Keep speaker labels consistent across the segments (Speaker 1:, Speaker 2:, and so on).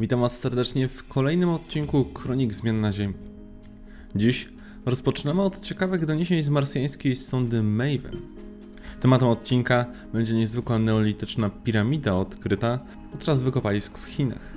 Speaker 1: Witam Was serdecznie w kolejnym odcinku Kronik Zmian na Ziemi. Dziś rozpoczynamy od ciekawych doniesień z marsjańskiej sondy Maven. Tematem odcinka będzie niezwykła neolityczna piramida odkryta podczas wykopalisk w Chinach.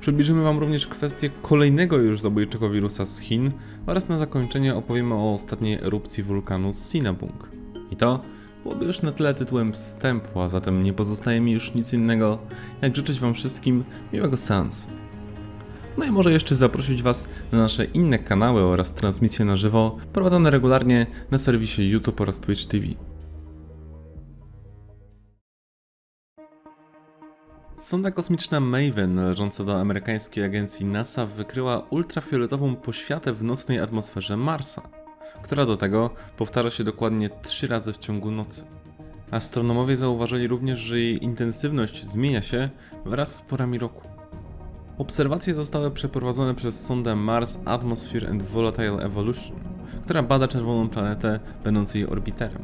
Speaker 1: Przybliżymy Wam również kwestię kolejnego już zabójczego wirusa z Chin oraz na zakończenie opowiemy o ostatniej erupcji wulkanu Sinabung. I to byłoby już na tyle tytułem wstępu, a zatem nie pozostaje mi już nic innego, jak życzyć Wam wszystkim miłego seansu. No i może jeszcze zaprosić Was na nasze inne kanały oraz transmisje na żywo, prowadzone regularnie na serwisie YouTube oraz Twitch TV. Sonda kosmiczna Maven, należąca do amerykańskiej agencji NASA, wykryła ultrafioletową poświatę w nocnej atmosferze Marsa, która do tego powtarza się dokładnie trzy razy w ciągu nocy. Astronomowie zauważyli również, że jej intensywność zmienia się wraz z porami roku. Obserwacje zostały przeprowadzone przez sondę Mars Atmosphere and Volatile Evolution, która bada czerwoną planetę będącą jej orbiterem.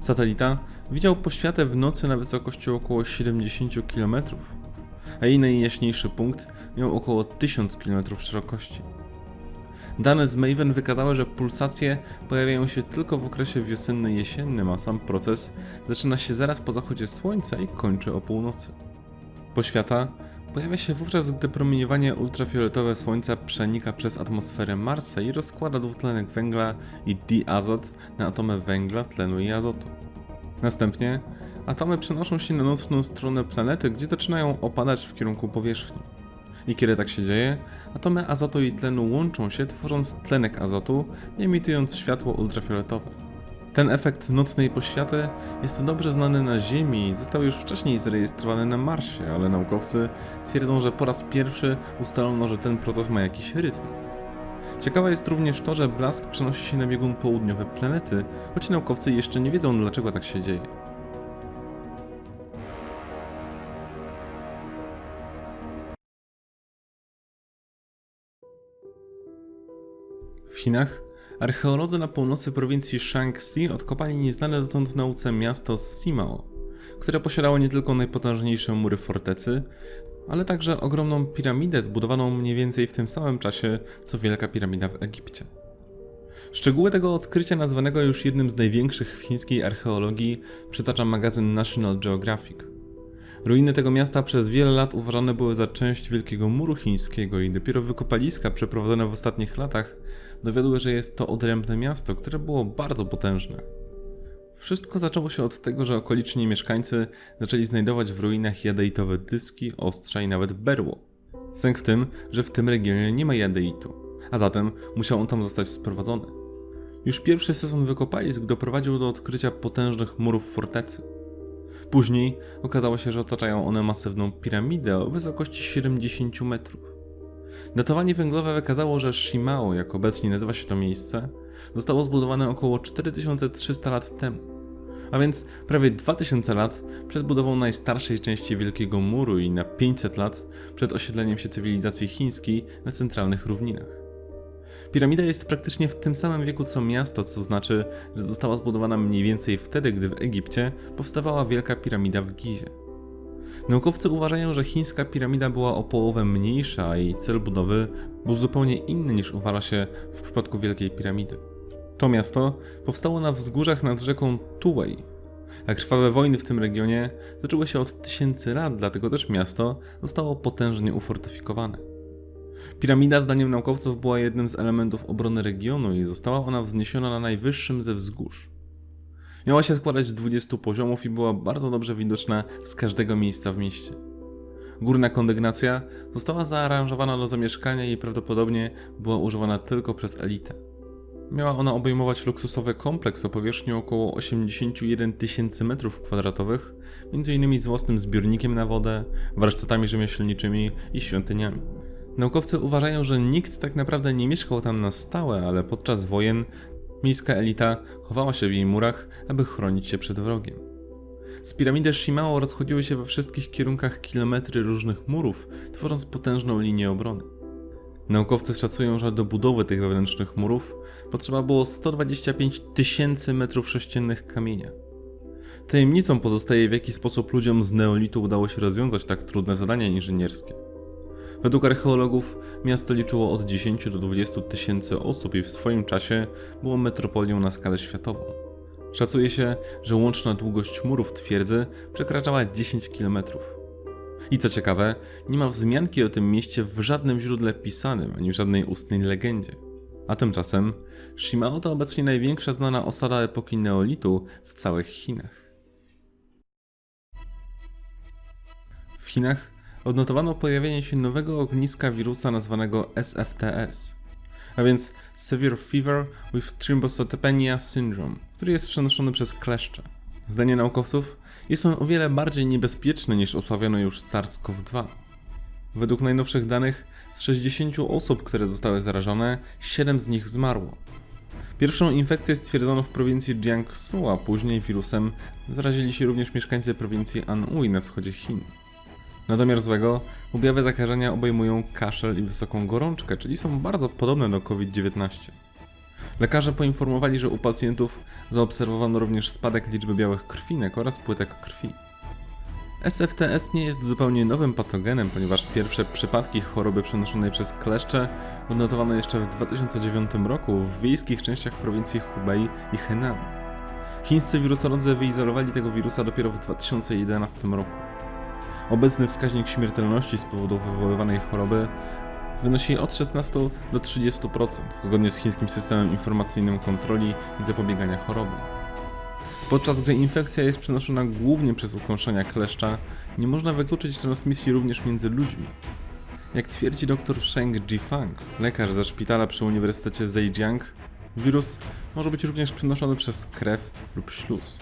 Speaker 1: Satelita widział poświatę w nocy na wysokości około 70 km, a jej najjaśniejszy punkt miał około 1000 km szerokości. Dane z Maven wykazały, że pulsacje pojawiają się tylko w okresie wiosenno-jesiennym, a sam proces zaczyna się zaraz po zachodzie słońca i kończy o północy. Poświata pojawia się wówczas, gdy promieniowanie ultrafioletowe Słońca przenika przez atmosferę Marsa i rozkłada dwutlenek węgla i diazot na atomy węgla, tlenu i azotu. Następnie atomy przenoszą się na nocną stronę planety, gdzie zaczynają opadać w kierunku powierzchni. I kiedy tak się dzieje, atomy azotu i tlenu łączą się, tworząc tlenek azotu i emitując światło ultrafioletowe. Ten efekt nocnej poświaty jest dobrze znany na Ziemi i został już wcześniej zarejestrowany na Marsie, ale naukowcy twierdzą, że po raz pierwszy ustalono, że ten proces ma jakiś rytm. Ciekawe jest również to, że blask przenosi się na biegun południowy planety, choć naukowcy jeszcze nie wiedzą dlaczego tak się dzieje. Chinach archeolodzy na północy prowincji Shaanxi odkopali nieznane dotąd nauce miasto Simao, które posiadało nie tylko najpotężniejsze mury fortecy, ale także ogromną piramidę zbudowaną mniej więcej w tym samym czasie co Wielka Piramida w Egipcie. Szczegóły tego odkrycia, nazwanego już jednym z największych w chińskiej archeologii, przytacza magazyn National Geographic. Ruiny tego miasta przez wiele lat uważane były za część Wielkiego Muru Chińskiego i dopiero wykopaliska przeprowadzone w ostatnich latach dowiodły, że jest to odrębne miasto, które było bardzo potężne. Wszystko zaczęło się od tego, że okoliczni mieszkańcy zaczęli znajdować w ruinach jadeitowe dyski, ostrza i nawet berło. Sęk w tym, że w tym regionie nie ma jadeitu, a zatem musiał on tam zostać sprowadzony. Już pierwszy sezon wykopalisk doprowadził do odkrycia potężnych murów fortecy. Później okazało się, że otaczają one masywną piramidę o wysokości 70 metrów. Datowanie węglowe wykazało, że Shimao, jak obecnie nazywa się to miejsce, zostało zbudowane około 4300 lat temu, a więc prawie 2000 lat przed budową najstarszej części Wielkiego Muru i na 500 lat przed osiedleniem się cywilizacji chińskiej na centralnych równinach. Piramida jest praktycznie w tym samym wieku co miasto, co znaczy, że została zbudowana mniej więcej wtedy, gdy w Egipcie powstawała Wielka Piramida w Gizie. Naukowcy uważają, że chińska piramida była o połowę mniejsza, a jej cel budowy był zupełnie inny niż uważa się w przypadku Wielkiej Piramidy. To miasto powstało na wzgórzach nad rzeką Tuwei, a krwawe wojny w tym regionie zaczęły się od tysięcy lat, dlatego też miasto zostało potężnie ufortyfikowane. Piramida, zdaniem naukowców, była jednym z elementów obrony regionu i została ona wzniesiona na najwyższym ze wzgórz. Miała się składać z 20 poziomów i była bardzo dobrze widoczna z każdego miejsca w mieście. Górna kondygnacja została zaaranżowana do zamieszkania i prawdopodobnie była używana tylko przez elitę. Miała ona obejmować luksusowy kompleks o powierzchni około 81 tysięcy m2, m.in. z własnym zbiornikiem na wodę, warsztatami rzemieślniczymi i świątyniami. Naukowcy uważają, że nikt tak naprawdę nie mieszkał tam na stałe, ale podczas wojen miejska elita chowała się w jej murach, aby chronić się przed wrogiem. Z piramidy Shimao rozchodziły się we wszystkich kierunkach kilometry różnych murów, tworząc potężną linię obrony. Naukowcy szacują, że do budowy tych wewnętrznych murów potrzeba było 125 tysięcy metrów sześciennych kamienia. Tajemnicą pozostaje w jaki sposób ludziom z neolitu udało się rozwiązać tak trudne zadania inżynierskie. Według archeologów miasto liczyło od 10 do 20 tysięcy osób i w swoim czasie było metropolią na skalę światową. Szacuje się, że łączna długość murów twierdzy przekraczała 10 km. I co ciekawe, nie ma wzmianki o tym mieście w żadnym źródle pisanym ani w żadnej ustnej legendzie. A tymczasem Shimao to obecnie największa znana osada epoki neolitu w całych Chinach. W Chinach odnotowano pojawienie się nowego ogniska wirusa nazwanego SFTS, a więc Severe Fever with Thrombocytopenia Syndrome, który jest przenoszony przez kleszcze. Zdaniem naukowców jest on o wiele bardziej niebezpieczny niż osławiony już SARS-CoV-2. Według najnowszych danych z 60 osób, które zostały zarażone, 7 z nich zmarło. Pierwszą infekcję stwierdzono w prowincji Jiangsu, a później wirusem zarazili się również mieszkańcy prowincji Anhui na wschodzie Chin. Na domiar złego, objawy zakażenia obejmują kaszel i wysoką gorączkę, czyli są bardzo podobne do COVID-19. Lekarze poinformowali, że u pacjentów zaobserwowano również spadek liczby białych krwinek oraz płytek krwi. SFTS nie jest zupełnie nowym patogenem, ponieważ pierwsze przypadki choroby przenoszonej przez kleszcze odnotowano jeszcze w 2009 roku w wiejskich częściach prowincji Hubei i Henan. Chińscy wirusolodzy wyizolowali tego wirusa dopiero w 2011 roku. Obecny wskaźnik śmiertelności z powodu wywoływanej choroby wynosi od 16 do 30%, zgodnie z chińskim systemem informacyjnym kontroli i zapobiegania chorobom. Podczas gdy infekcja jest przenoszona głównie przez ukąszenia kleszcza, nie można wykluczyć transmisji również między ludźmi. Jak twierdzi dr Sheng Jifang, lekarz ze szpitala przy Uniwersytecie Zhejiang, wirus może być również przenoszony przez krew lub śluz.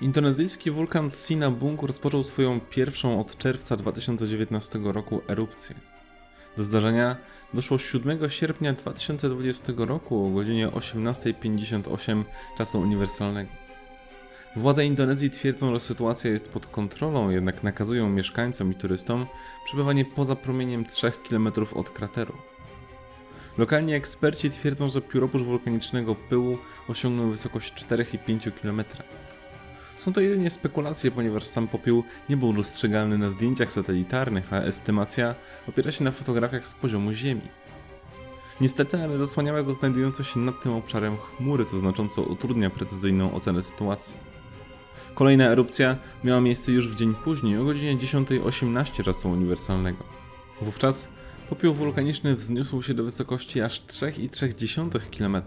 Speaker 1: Indonezyjski wulkan Sinabung rozpoczął swoją pierwszą od czerwca 2019 roku erupcję. Do zdarzenia doszło 7 sierpnia 2020 roku o godzinie 18.58 czasu uniwersalnego. Władze Indonezji twierdzą, że sytuacja jest pod kontrolą, jednak nakazują mieszkańcom i turystom przebywanie poza promieniem 3 km od krateru. Lokalni eksperci twierdzą, że pióropusz wulkanicznego pyłu osiągnął wysokość 4,5 km. Są to jedynie spekulacje, ponieważ sam popiół nie był dostrzegalny na zdjęciach satelitarnych, a estymacja opiera się na fotografiach z poziomu Ziemi. Niestety, ale zasłaniały go znajdujące się nad tym obszarem chmury, co znacząco utrudnia precyzyjną ocenę sytuacji. Kolejna erupcja miała miejsce już w dzień później, o godzinie 10.18 czasu uniwersalnego. Wówczas popiół wulkaniczny wzniósł się do wysokości aż 3,3 km.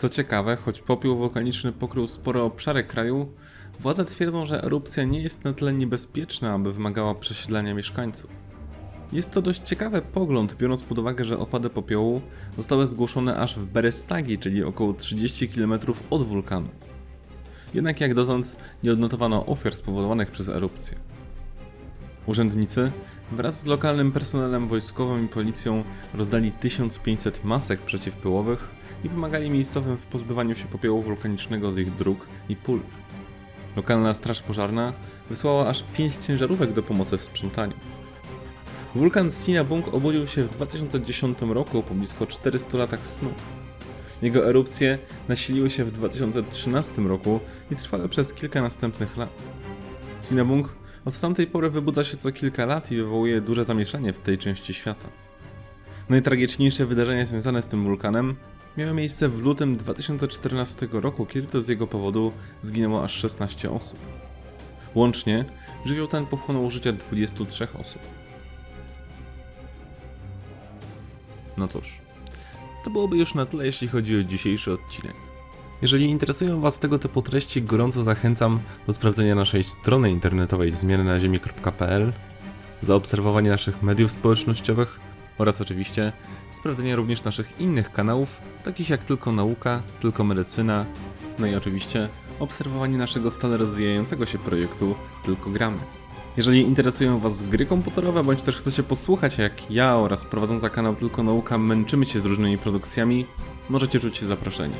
Speaker 1: Co ciekawe, choć popiół wulkaniczny pokrył spore obszary kraju, władze twierdzą, że erupcja nie jest na tyle niebezpieczna, aby wymagała przesiedlenia mieszkańców. Jest to dość ciekawy pogląd, biorąc pod uwagę, że opady popiołu zostały zgłoszone aż w Berestagi, czyli około 30 km od wulkanu. Jednak jak dotąd nie odnotowano ofiar spowodowanych przez erupcję. Urzędnicy wraz z lokalnym personelem wojskowym i policją rozdali 1500 masek przeciwpyłowych i pomagali miejscowym w pozbywaniu się popiołu wulkanicznego z ich dróg i pól. Lokalna straż pożarna wysłała aż 5 ciężarówek do pomocy w sprzątaniu. Wulkan Sinabung obudził się w 2010 roku po blisko 400 latach snu. Jego erupcje nasiliły się w 2013 roku i trwały przez kilka następnych lat. Sinabung od tamtej pory wybudza się co kilka lat i wywołuje duże zamieszanie w tej części świata. Najtragiczniejsze wydarzenia związane z tym wulkanem miały miejsce w lutym 2014 roku, kiedy to z jego powodu zginęło aż 16 osób. Łącznie żywioł ten pochłonął życie 23 osób. No cóż, to byłoby już na tyle, jeśli chodzi o dzisiejszy odcinek. Jeżeli interesują Was tego typu treści, gorąco zachęcam do sprawdzenia naszej strony internetowej zmiannaziemi.pl, zaobserwowania naszych mediów społecznościowych oraz oczywiście sprawdzenia również naszych innych kanałów, takich jak Tylko Nauka, Tylko Medycyna, no i oczywiście obserwowanie naszego stale rozwijającego się projektu Tylko Gramy. Jeżeli interesują Was gry komputerowe, bądź też chcecie posłuchać jak ja oraz prowadząca kanał Tylko Nauka męczymy się z różnymi produkcjami, możecie czuć się zaproszeni.